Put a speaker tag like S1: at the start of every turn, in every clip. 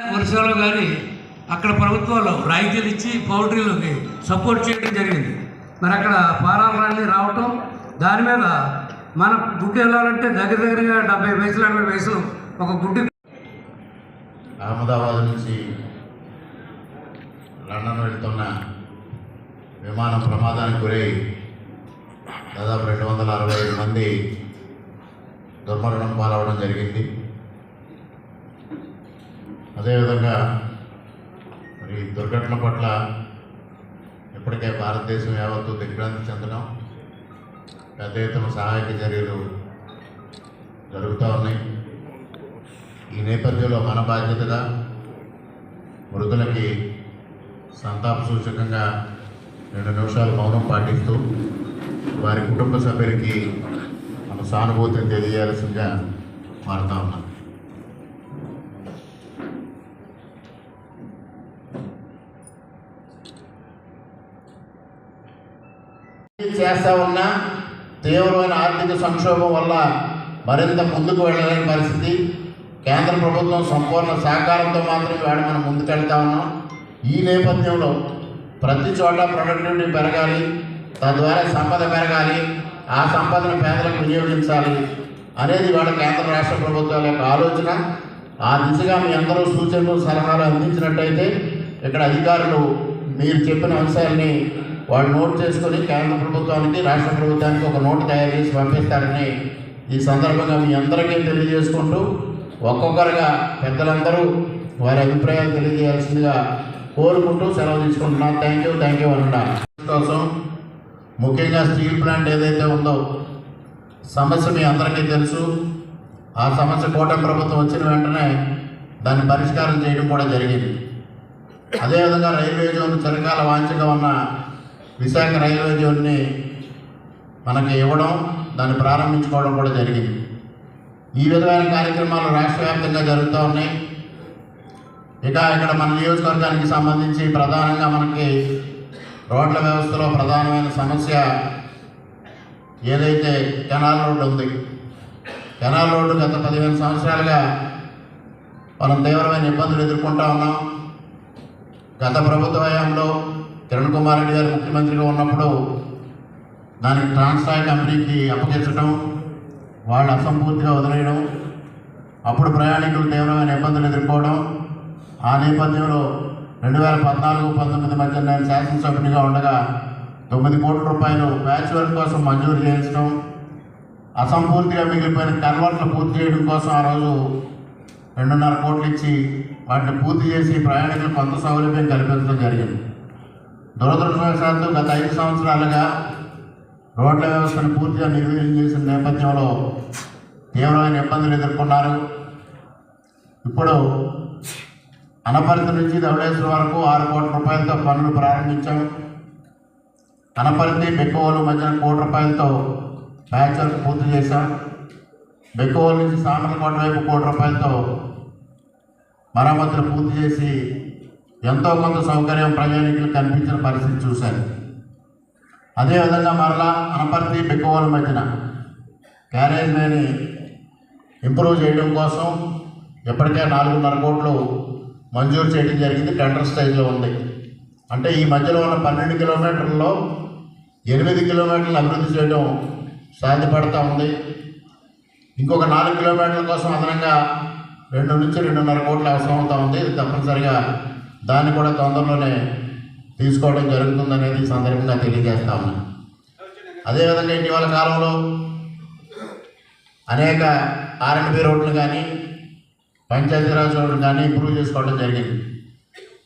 S1: వర్షాలు కానీ అక్కడ ప్రభుత్వాలు రాయితీలు ఇచ్చి పౌల్ట్రీలోకి సపోర్ట్ చేయడం జరిగింది. మరి అక్కడ పారాలు రావటం దాని మీద మన గుడ్డు వెళ్ళాలంటే దగ్గర దగ్గరగా డెబ్బై వయసులు ఎనభై వయసులు ఒక గుడ్డు
S2: అహ్మదాబాద్ నుంచి లండన్ వెళ్తున్న విమానం ప్రమాదానికి గురై దాదాపు రెండు వందల అరవై ఐదు మంది దుర్మరణం పాలవడం జరిగింది. అదేవిధంగా మరి ఈ దుర్ఘటన పట్ల ఇప్పటికే భారతదేశం యావత్తు దిగ్భ్రాంతి చెందడం పెద్ద ఎత్తున సహాయక చర్యలు జరుగుతూ ఉన్నాయి. ఈ నేపథ్యంలో మన బాధ్యతగా మృతులకి సంతాప సూచకంగా రెండు నిమిషాలు మౌనం పాటిస్తూ వారి కుటుంబ సభ్యులకి మన సానుభూతిని తెలియజేయాల్సిందిగా మారుతా ఉన్నాం. చేస్తా ఉన్నా తీవ్రమైన ఆర్థిక సంక్షోభం వల్ల మరింత ముందుకు వెళ్ళలేని పరిస్థితి. కేంద్ర ప్రభుత్వం సంపూర్ణ సహకారంతో మాత్రమే వేళ మనం ముందుకెళ్తా ఉన్నాం. ఈ నేపథ్యంలో ప్రతి చోట ప్రొడక్టివిటీ పెరగాలి తద్వారా సంపద పెరగాలి ఆ సంపదను పేదలకు వినియోగించాలి అనేది వాళ్ళ కేంద్ర రాష్ట్ర ప్రభుత్వాల యొక్క ఆలోచన. ఆ దిశగా మీ అందరూ సూచనలు సలహాలు అందించినట్టయితే ఇక్కడ అధికారులు మీరు చెప్పిన అంశాలని వాళ్ళు నోట్ చేసుకొని కేంద్ర ప్రభుత్వానికి రాష్ట్ర ప్రభుత్వానికి ఒక నోటు తయారు చేసి పంపిస్తారని ఈ సందర్భంగా మీ అందరికీ తెలియజేసుకుంటూ ఒక్కొక్కరుగా పెద్దలందరూ వారి అభిప్రాయాలు తెలియజేయాల్సిందిగా కోరుకుంటూ సెలవు తీసుకుంటున్నాను. థ్యాంక్ యూ థ్యాంక్ యూ అన్నా కోసం ముఖ్యంగా స్టీల్ ప్లాంట్ ఏదైతే ఉందో సమస్య మీ అందరికీ తెలుసు. ఆ సమస్య కూటమి ప్రభుత్వం వచ్చిన వెంటనే దాన్ని పరిష్కారం చేయడం కూడా జరిగింది. అదేవిధంగా రైల్వే జోన్ చిరకాల వాంఛగా ఉన్న విశాఖ రైల్వే జోన్ని మనకి ఇవ్వడం దాన్ని ప్రారంభించుకోవడం కూడా జరిగింది. ఈ విధమైన కార్యక్రమాలు రాష్ట్ర వ్యాప్తంగా జరుగుతూ ఉన్నాయి. ఇక ఇక్కడ మన నియోజకవర్గానికి సంబంధించి ప్రధానంగా మనకి రోడ్ల వ్యవస్థలో ప్రధానమైన సమస్య ఏదైతే కెనాల్ రోడ్డు ఉంది. కెనాల్ రోడ్డు గత పదిహేను సంవత్సరాలుగా మనం తీవ్రమైన ఇబ్బందులు ఎదుర్కొంటా ఉన్నాం. గత ప్రభుత్వ హయాంలో కిరణ్ కుమార్ రెడ్డి గారు ముఖ్యమంత్రిగా ఉన్నప్పుడు దానికి ట్రాన్స్టాయ్ కంపెనీకి అప్పగించడం వాళ్ళు అసంపూర్తిగా వదిలేయడం అప్పుడు ప్రయాణికులు తీవ్రమైన ఇబ్బందులు ఎదుర్కోవడం ఆ నేపథ్యంలో రెండు వేల పద్నాలుగు పంతొమ్మిది మధ్య నేను శాసనసభ్యునిగా ఉండగా తొమ్మిది కోట్ల రూపాయలు ప్యాచ్ వర్క్ కోసం మంజూరు చేయించడం అసంపూర్తిగా మిగిలిపోయిన కన్వర్ట్లు పూర్తి చేయడం కోసం ఆ రోజు రెండున్నర కోట్లు ఇచ్చి వాటిని పూర్తి చేసి ప్రయాణికులకు కొంత సౌలభ్యం కల్పించడం జరిగింది. దురదృష్టవశాత్తు గత ఐదు సంవత్సరాలుగా రోడ్ల వ్యవస్థను పూర్తిగా నిర్వీర్యం చేసిన నేపథ్యంలో తీవ్రమైన ఇబ్బందులు ఎదుర్కొన్నారు. ఇప్పుడు అనపర్తి నుంచి ధవళేశ్వరం వరకు ఆరు కోట్ల రూపాయలతో పనులు ప్రారంభించాము అనపర్తి బెక్కువలు మధ్యన కోటి రూపాయలతో ప్యాచ్ వర్క్ పూర్తి చేశాం. బెక్కువల నుంచి సామర్లకోట వైపు కోటి రూపాయలతో మరమ్మతులు పూర్తి చేసి ఎంతో కొంత సౌకర్యం ప్రయాణికులు కనిపించిన పరిస్థితి చూశారు. అదేవిధంగా మరలా అనపర్తి బిక్కవోల మధ్యన క్యారేజ్ ఇంప్రూవ్ చేయడం కోసం ఇప్పటికే నాలుగున్నర కోట్లు మంజూరు చేయడం జరిగింది. టెండర్ స్టేజ్లో ఉంది. అంటే ఈ మధ్యలో ఉన్న పన్నెండు కిలోమీటర్లలో ఎనిమిది కిలోమీటర్లు అభివృద్ధి చేయడం సాధ్యపడతా ఉంది. ఇంకొక నాలుగు కిలోమీటర్ల కోసం అదనంగా రెండు నుంచి రెండున్నర కోట్లు అవసరం అవుతా ఉంది. ఇది తప్పనిసరిగా దాన్ని కూడా తొందరలోనే తీసుకోవడం జరుగుతుందనేది ఈ సందర్భంగా తెలియజేస్తా అదేవిధంగా ఇటీవల కాలంలో అనేక ఆర్ఎండ్బి రోడ్లు కానీ పంచాయతీరాజ్ రోడ్లు కానీ ఇంప్రూవ్ చేసుకోవడం జరిగింది.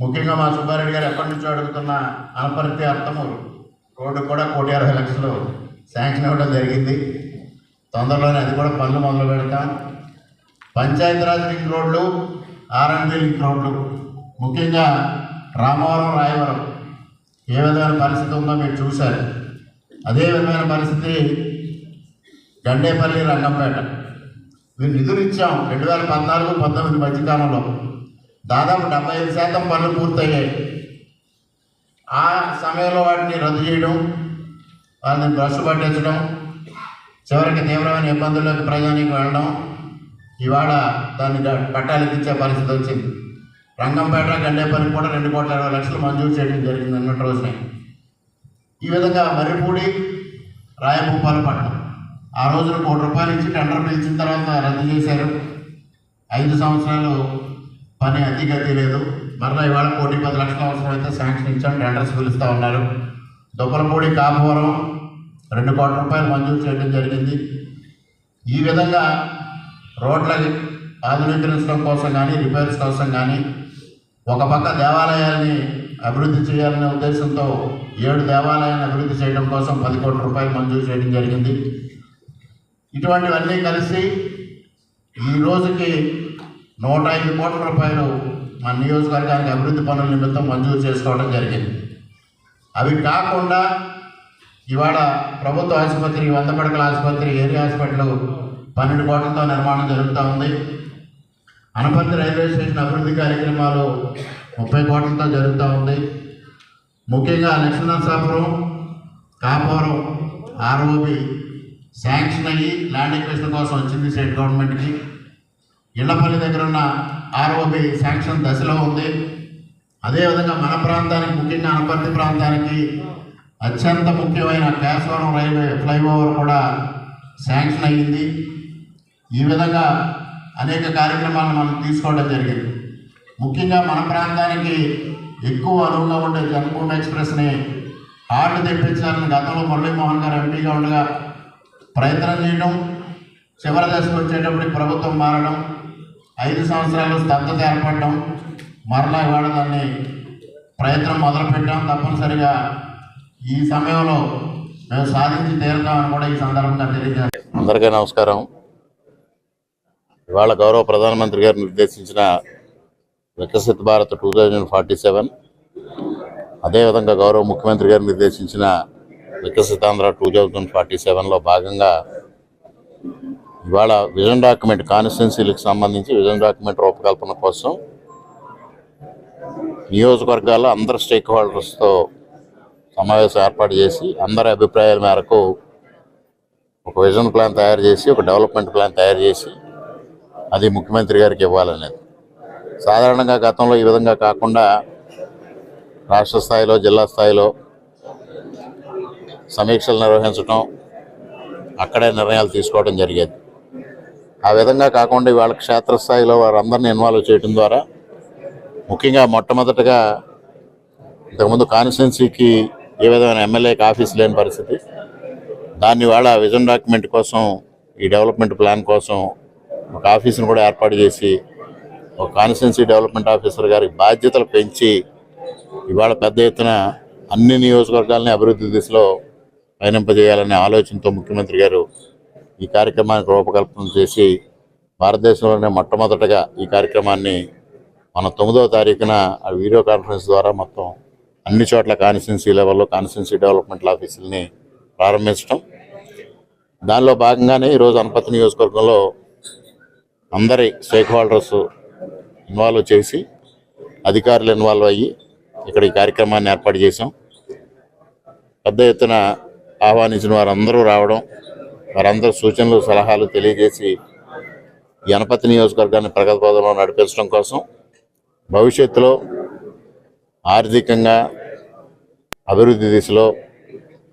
S2: ముఖ్యంగా మా సుబ్బారెడ్డి గారు ఎప్పటి నుంచో అడుగుతున్న అనపర్తి అర్థమూరు రోడ్డు కూడా కోటి అరవై లక్షలు శాంక్షన్ ఇవ్వడం జరిగింది. తొందరలోనే అది కూడా పనులు మొదలు పెడతాం పంచాయతీరాజ్ లింక్ రోడ్లు ఆర్ఎండ్బి లింక్ రోడ్లు ముఖ్యంగా రామవరం రాయవరం ఏ విధమైన పరిస్థితి ఉందో మీరు చూశారు. అదే విధమైన పరిస్థితి గండేపల్లి రంగంపేట. మేము నిధులు ఇచ్చాం రెండు వేల పద్నాలుగు పంతొమ్మిది మధ్యకాలంలో. దాదాపు డెబ్బై ఐదు శాతం పనులు పూర్తయ్యాయి. ఆ సమయంలో వాటిని రద్దు చేయడం వాళ్ళని బ్రష్ పట్టించడం చివరికి తీవ్రమైన ఇబ్బందుల్లోకి ప్రజానికి వెళ్ళడం ఇవాళ దాన్ని పట్టాలకిచ్చే పరిస్థితి వచ్చింది. రంగంపేట గండేపల్లి కూడా రెండు కోట్ల ఇరవై లక్షలు మంజూరు చేయడం జరిగింది అన్నట్టు రోజునే ఈ విధంగా మర్రిపూడి రాయభూపాలపట్నం ఆ రోజున కోటి రూపాయలు ఇచ్చి టెండర్ పిలిచిన తర్వాత రద్దు చేశారు. ఐదు సంవత్సరాలు పని అతిగతి లేదు. మరలా ఇవాళ కోటి పది లక్షల అవసరం అయితే శాంక్షన్ ఇచ్చాం టెండర్స్ పిలుస్తూ ఉన్నారు. దుబ్బలపూడి కాపువరం రెండు కోట్ల రూపాయలు మంజూరు చేయడం జరిగింది. ఈ విధంగా రోడ్ల ఆధునీకరించడం కోసం కానీ రిపేర్స్ కోసం కానీ ఒక పక్క దేవాలయాన్ని అభివృద్ధి చేయాలనే ఉద్దేశంతో ఏడు దేవాలయాన్ని అభివృద్ధి చేయడం కోసం పది కోట్ల రూపాయలు మంజూరు చేయడం జరిగింది. ఇటువంటివన్నీ కలిసి ఈ రోజుకి నూట ఐదు కోట్ల రూపాయలు మన నియోజకవర్గానికి అభివృద్ధి పనుల నిమిత్తం మంజూరు చేసుకోవడం జరిగింది. అవి కాకుండా ఇవాళ ప్రభుత్వ ఆసుపత్రి వంద పడకల ఆసుపత్రి ఏరియా హాస్పిటల్ పన్నెండు కోట్లతో నిర్మాణం జరుగుతూ ఉంది. అనపర్తి రైల్వే స్టేషన్ అభివృద్ధి కార్యక్రమాలు ముప్పై కోట్లతో జరుగుతూ ఉంది. ముఖ్యంగా లక్ష్మీనరసాపురం కాపురం ఆర్ఓబి శాంక్షన్ అయ్యి ల్యాండ్ ఎక్వేషన్ కోసం వచ్చింది స్టేట్ గవర్నమెంట్కి. ఇళ్ళపల్లి దగ్గర ఉన్న ఆర్ఓబి శాంక్షన్ దశలో ఉంది. అదేవిధంగా మన ప్రాంతానికి ముఖ్యంగా అనపర్తి ప్రాంతానికి అత్యంత ముఖ్యమైన కేశవరం రైల్వే ఫ్లైఓవర్ కూడా శాంక్షన్ అయ్యింది. ఈ విధంగా అనేక కార్యక్రమాలను మనం తీసుకోవడం జరిగింది. ముఖ్యంగా మన ప్రాంతానికి ఎక్కువ అనువుగా ఉండే జన్మభూమి ఎక్స్ప్రెస్ని హార్ట్ తెప్పించాలని గతంలో మురళీమోహన్ గారు ఎంపీగా ఉండగా ప్రయత్నం చేయడం చివరి దశకు వచ్చేటప్పటికి ప్రభుత్వం మారడం ఐదు సంవత్సరాలు స్తబ్దత ఏర్పడడం మరలా ఇవాళ దాన్ని ప్రయత్నం మొదలుపెట్టాం. తప్పనిసరిగా ఈ సమయంలో మేము సాధించి తీరుతామని కూడా ఈ సందర్భంగా తెలియజేస్తాం.
S3: అందరికీ నమస్కారం. ఇవాళ గౌరవ ప్రధానమంత్రి గారు నిర్దేశించిన Viksit Bharat two thousand forty seven అదేవిధంగా గౌరవ ముఖ్యమంత్రి గారు నిర్దేశించిన Viksit Andhra two thousand forty సెవెన్లో భాగంగా ఇవాళ విజన్ డాక్యుమెంట్ కాన్స్టిట్యున్సీలకు సంబంధించి విజన్ డాక్యుమెంట్ రూపకల్పన కోసం నియోజకవర్గాల్లో అందరు స్టేక్ హోల్డర్స్తో సమావేశం ఏర్పాటు చేసి అందరి అభిప్రాయాల మేరకు ఒక విజన్ ప్లాన్ తయారు చేసి ఒక డెవలప్మెంట్ ప్లాన్ తయారు చేసి అది ముఖ్యమంత్రి గారికి ఇవ్వాలనేది. సాధారణంగా గతంలో ఈ విధంగా కాకుండా రాష్ట్ర స్థాయిలో జిల్లా స్థాయిలో సమీక్షలు నిర్వహించడం అక్కడే నిర్ణయాలు తీసుకోవడం జరిగేది. ఆ విధంగా కాకుండా ఇవాళ క్షేత్రస్థాయిలో వారందరినీ ఇన్వాల్వ్ చేయడం ద్వారా ముఖ్యంగా మొట్టమొదటగా ఇంతకుముందు కాన్స్టిట్యున్సీకి ఏ విధమైన ఎమ్మెల్యేకి ఆఫీస్ లేని పరిస్థితి. దాన్ని వాళ్ళ విజన్ డాక్యుమెంట్ కోసం ఈ డెవలప్మెంట్ ప్లాన్ కోసం ఒక ఆఫీసును కూడా ఏర్పాటు చేసి ఒక కాన్స్టిట్యున్సీ డెవలప్మెంట్ ఆఫీసర్ గారికి బాధ్యతలు పెంచి ఇవాళ పెద్ద ఎత్తున అన్ని నియోజకవర్గాలని అభివృద్ధి దిశలో పయనింపజేయాలనే ఆలోచనతో ముఖ్యమంత్రి గారు ఈ కార్యక్రమానికి రూపకల్పన చేసి భారతదేశంలోనే మొట్టమొదటగా ఈ కార్యక్రమాన్ని మన తొమ్మిదవ తారీఖున ఆ వీడియో కాన్ఫరెన్స్ ద్వారా మొత్తం అన్ని చోట్ల కాన్స్టిట్యున్సీ లెవెల్లో కాన్స్టిట్యున్సీ డెవలప్మెంట్ ఆఫీసుల్ని ప్రారంభించడం దానిలో భాగంగానే ఈరోజు అనపతి నియోజకవర్గంలో అందరి స్టేక్ హోల్డర్స్ ఇన్వాల్వ్ చేసి అధికారులు ఇన్వాల్వ్ అయ్యి ఇక్కడ ఈ కార్యక్రమాన్ని ఏర్పాటు చేశాం. పెద్ద ఎత్తున ఆహ్వానించిన వారందరూ రావడం వారందరూ సూచనలు సలహాలు తెలియజేసి ఈ నియోజకవర్గాన్ని ప్రగతి పదంలో నడిపించడం కోసం భవిష్యత్తులో ఆర్థికంగా అభివృద్ధి దిశలో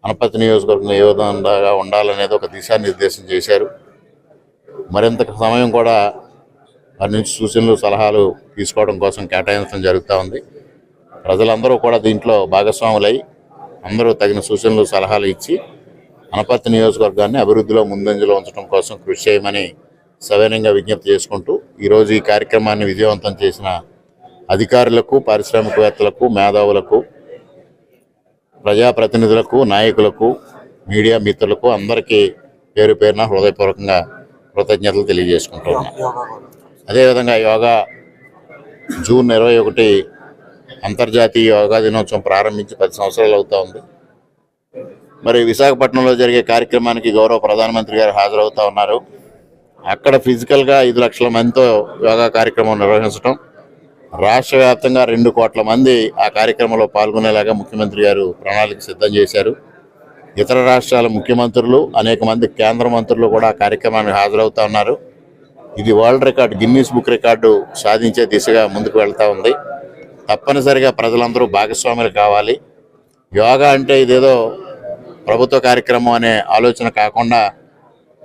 S3: గణపతి నియోజకవర్గం ఏ విధంగా ఉండాలనేది ఒక దిశానిర్దేశం చేశారు. మరింత సమయం కూడా వారి నుంచి సూచనలు సలహాలు తీసుకోవడం కోసం కేటాయించడం జరుగుతూ ఉంది. ప్రజలందరూ కూడా దీంట్లో భాగస్వాములై అందరూ తగిన సూచనలు సలహాలు ఇచ్చి అనపర్తి నియోజకవర్గాన్ని అభివృద్ధిలో ముందంజలో ఉంచడం కోసం కృషి చేయమని సవినయంగా విజ్ఞప్తి చేసుకుంటూ ఈరోజు ఈ కార్యక్రమాన్ని విజయవంతం చేసిన అధికారులకు పారిశ్రామికవేత్తలకు మేధావులకు ప్రజాప్రతినిధులకు నాయకులకు మీడియా మిత్రులకు అందరికీ పేరు పేరున హృదయపూర్వకంగా కృతజ్ఞతలు తెలియజేసుకుంటూ ఉన్నాను. అదేవిధంగా యోగా జూన్ ఇరవై ఒకటి అంతర్జాతీయ యోగా దినోత్సవం ప్రారంభించి పది సంవత్సరాలు అవుతా ఉంది.
S2: మరి విశాఖపట్నంలో జరిగే కార్యక్రమానికి గౌరవ ప్రధానమంత్రి గారు హాజరవుతా ఉన్నారు. అక్కడ ఫిజికల్గా ఐదు లక్షల మందితో యోగా కార్యక్రమం నిర్వహించడం రాష్ట్ర వ్యాప్తంగా రెండు కోట్ల మంది ఆ కార్యక్రమంలో పాల్గొనేలాగా ముఖ్యమంత్రి గారు ప్రణాళిక సిద్ధం చేశారు. ఇతర రాష్ట్రాల ముఖ్యమంత్రులు అనేక మంది కేంద్ర మంత్రులు కూడా ఆ కార్యక్రమానికి హాజరవుతా ఉన్నారు. ఇది world record Guinness book record సాధించే దిశగా ముందుకు వెళ్తూ ఉంది. తప్పనిసరిగా ప్రజలందరూ భాగస్వాములు కావాలి. యోగా అంటే ఇదేదో ప్రభుత్వ కార్యక్రమం అనే ఆలోచన కాకుండా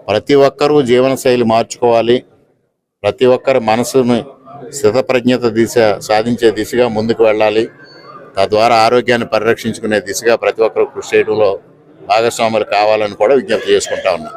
S2: ప్రతి ఒక్కరూ జీవనశైలి మార్చుకోవాలి. ప్రతి ఒక్కరి మనసుని స్థితప్రజ్ఞత దిశ సాధించే దిశగా ముందుకు వెళ్ళాలి. తద్వారా ఆరోగ్యాన్ని పరిరక్షించుకునే దిశగా ప్రతి ఒక్కరూ కృషి చేయడంలో భాగస్వాములు కావాలని కూడా విజ్ఞప్తి చేసుకుంటా ఉన్నా.